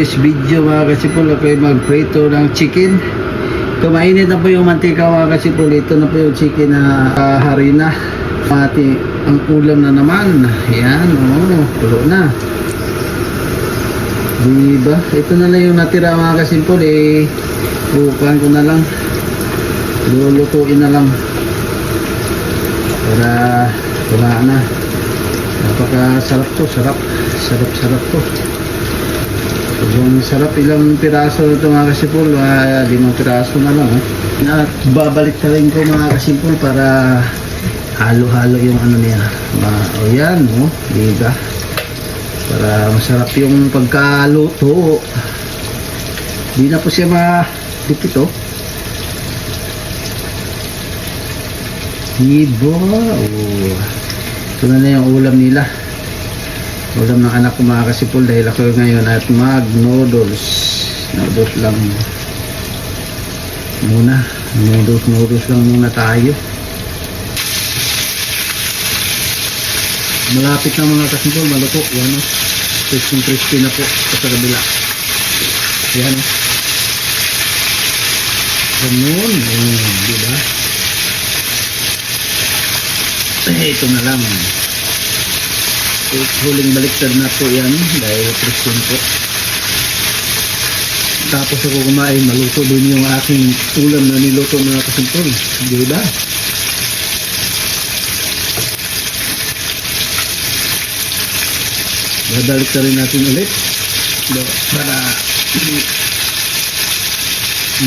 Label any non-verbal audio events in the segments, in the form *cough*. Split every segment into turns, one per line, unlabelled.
This video mga kasipul, ako ay magprito ng chicken. Kumainit na po yung mantika mga kasipul. Ito na po yung chicken na uh, harina. Pati ang ulam na naman. Yan, oh, tulo na. Diba? Ito na lang yung natira mga kasipul. Eh, bukan ko na lang. Lulutuin na lang. Para wala na. Napaka-sarap to, sarap. Sarap-sarap to. Sobrang sarap ilang piraso ito mga kasipul, uh, limang piraso na lang. Eh. At babalik na rin ko mga kasipul para halo-halo yung ano niya. Ma o yan, oh, diba? Para masarap yung pagkaluto. Di na po siya ma-dipit oh. Diba? Oh. Ito na na yung ulam nila ulam ng anak ko mga kasipul dahil ako ngayon at mag noodles noodles lang. Muna. Noodles noodles lang muna tayo. Malapit na mga kasipul maluto yan o crispy crispy na po sa kabila. Yan o ganun oh, diba eh ito na lang huling baliktad na po yan dahil Christian po. Tapos ako kumain maluto din yung aking ulam na niluto mga kasimpol di ba? Babalik na rin natin ulit. Do- para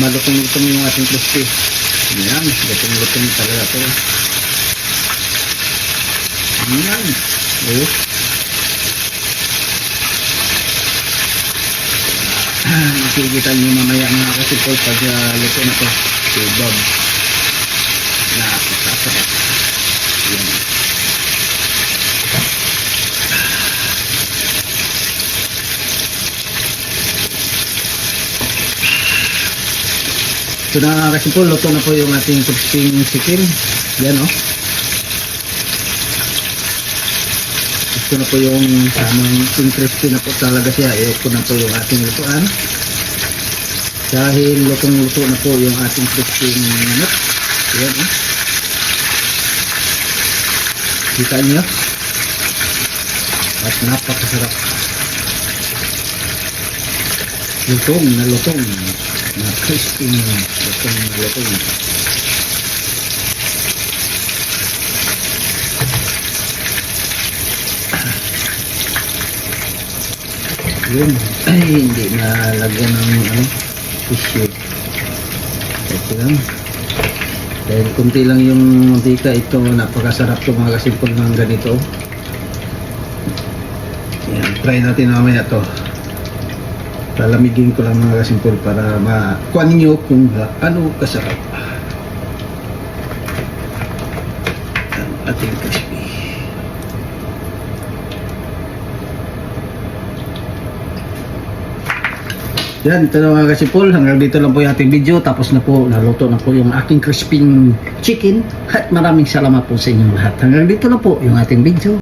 malutong-lutong yung ating crispy. Yan lutong-lutong talaga ito yan oh makikita nyo mamaya mga kasipol pag uh, luto na to. Bob. Na sasarap yan ito na mga kasipol luto na po yung ating crispy chicken. Yan oh ito na po yung tamang crispy na po talaga siya. Ito na po yung ating lutuan. Dahil lutong luto na po yung ating crispy manok yan eh kita nyo at napakasarap. Lutong na lutong na crispy lutong na lutong yun. *clears throat* Ay hindi nalagyan ng ano tissue. Ito lang. Dahil kunti lang yung mantika ito napakasarap to mga kasimpol ng ganito. Yan try natin mamaya to. Palamigin ko lang mga kasimpol para makuha ninyo kung ano kasarap. Ang ating crispy Yan, ito na mga kasipol. Hanggang dito lang po yung ating video. Tapos na po, naluto na po yung aking crispy chicken. At maraming salamat po sa inyong lahat. Hanggang dito na po yung ating video.